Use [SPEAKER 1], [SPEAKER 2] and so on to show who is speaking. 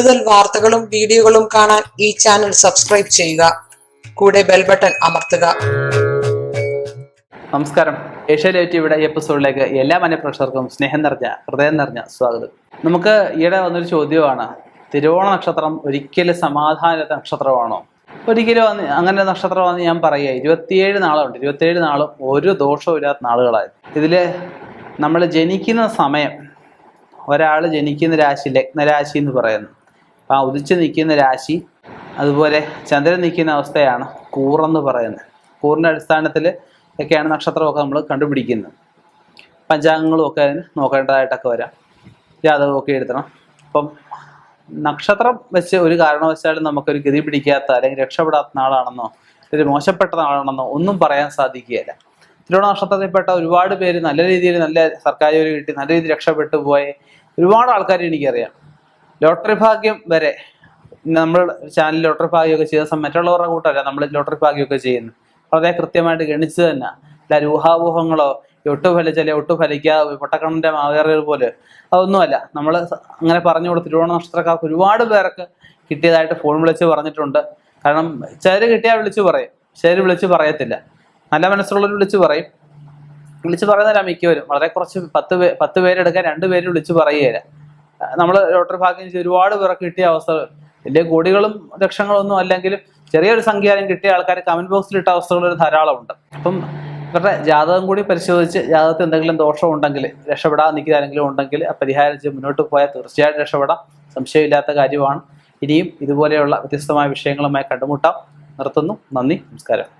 [SPEAKER 1] കൂടുതൽ വാർത്തകളും വീഡിയോകളും കാണാൻ ഈ ചാനൽ സബ്സ്ക്രൈബ് ചെയ്യുക. കൂടെ ബെൽ ബട്ടൺ അമർത്തുക.
[SPEAKER 2] നമസ്കാരം. ഏഷ്യ ലൈവ് എപ്പിസോഡിലേക്ക് എല്ലാ മനഃപ്രേക്ഷകർക്കും സ്നേഹം നിറഞ്ഞ ഹൃദയം നിറഞ്ഞ സ്വാഗതം. നമുക്ക് ഈയിടെ വന്നൊരു ചോദ്യമാണ്. തിരുവോണ നക്ഷത്രം ഒരിക്കലും സമാധാന നക്ഷത്രമാണോ? ഒരിക്കലും അങ്ങനെ നക്ഷത്രമാണെന്ന് ഞാൻ പറയുക ഇരുപത്തിയേഴ് നാളുണ്ട്. ഇരുപത്തിയേഴ് നാളും ഒരു ദോഷവും ഇല്ലാത്ത നാളുകളായി. ഇതിൽ നമ്മൾ ജനിക്കുന്ന സമയം ഒരാൾ ജനിക്കുന്ന രാശി ലഗ്നരാശി എന്ന് പറയുന്നു. ആ ഉദിച്ചു നിൽക്കുന്ന രാശി അതുപോലെ ചന്ദ്രൻ നിൽക്കുന്ന അവസ്ഥയാണ് കൂറെന്ന് പറയുന്നത്. കൂറിന്റെ അടിസ്ഥാനത്തിൽ ഒക്കെയാണ് നക്ഷത്രമൊക്കെ നമ്മൾ കണ്ടുപിടിക്കുന്നത്. പഞ്ചാംഗങ്ങളും ഒക്കെ അതിന് നോക്കേണ്ടതായിട്ടൊക്കെ വരാം. ജാതകമൊക്കെ എഴുതണം. അപ്പം നക്ഷത്രം വെച്ച് ഒരു കാരണവശാലും നമുക്കൊരു ഗതി പിടിക്കാത്ത അല്ലെങ്കിൽ രക്ഷപ്പെടാത്ത നാളാണെന്നോ ഒരു മോശപ്പെട്ട നാളാണെന്നോ ഒന്നും പറയാൻ സാധിക്കുകയില്ല. തിരുവോണ നക്ഷത്രത്തിൽപ്പെട്ട ഒരുപാട് പേര് നല്ല രീതിയിൽ നല്ല സർക്കാർ ജോലി കിട്ടി നല്ല രീതിയിൽ രക്ഷപ്പെട്ടു പോയ. ഒരുപാട് ആൾക്കാരെ എനിക്കറിയാം. ലോട്ടറി ഭാഗ്യം വരെ നമ്മൾ ചാനൽ ലോട്ടറി ഭാഗ്യമൊക്കെ ചെയ്ത മറ്റുള്ളവരുടെ കൂട്ടല്ല നമ്മൾ ലോട്ടറി ഭാഗ്യമൊക്കെ ചെയ്യുന്നു. വളരെ കൃത്യമായിട്ട് ഗണിച്ച് തന്നെ അല്ല ഊഹാവൂഹങ്ങളോ ഒട്ടു ഫലിച്ചല്ലേ ഒട്ടു ഫലിക്കാതെ പൊട്ടക്കണ്ണന്റെ മാവേറിയത് പോലെ അതൊന്നുമല്ല. നമ്മൾ അങ്ങനെ പറഞ്ഞു കൊടുത്ത് തിരുവോണ നക്ഷത്രക്കാർക്ക് ഒരുപാട് പേർക്ക് കിട്ടിയതായിട്ട് ഫോൺ വിളിച്ച് പറഞ്ഞിട്ടുണ്ട്. കാരണം ചിലർ കിട്ടിയാൽ വിളിച്ചു പറയും ചിലർ വിളിച്ച് പറയത്തില്ല. നല്ല മനസ്സുള്ളവർ വിളിച്ച് പറയും. വിളിച്ച് പറയുന്നതല്ല മിക്കവരും. വളരെ കുറച്ച് പത്ത് പേ പത്ത് പേരെടുക്കാൻ രണ്ട് പേര് വിളിച്ച് പറയുകയില്ല. നമ്മൾ ലോട്ടറി ഭാഗ്യം ചെയ്ത് ഒരുപാട് പേർക്ക് കിട്ടിയ അവസ്ഥ. വലിയ കോടികളും ലക്ഷങ്ങളും ഒന്നും അല്ലെങ്കിലും ചെറിയൊരു സംഖ്യാനം കിട്ടിയ ആൾക്കാർ കമന്റ് ബോക്സിൽ ഇട്ട അവസ്ഥകൾ ധാരാളം ഉണ്ട് അപ്പം ഇവരുടെ ജാതകം കൂടി പരിശോധിച്ച് ജാതകത്തിൽ എന്തെങ്കിലും ദോഷം ഉണ്ടെങ്കിൽ രക്ഷപ്പെടാൻ നിൽക്കുക ആരെങ്കിലും ഉണ്ടെങ്കിൽ ആ പരിഹാരം ചെയ്ത് മുന്നോട്ട് പോയാൽ തീർച്ചയായിട്ടും രക്ഷപ്പെടാം. സംശയമില്ലാത്ത കാര്യമാണ്. ഇനിയും ഇതുപോലെയുള്ള വ്യത്യസ്തമായ വിഷയങ്ങളുമായി കണ്ടുമുട്ടാം. നിർത്തുന്നു. നന്ദി. നമസ്കാരം.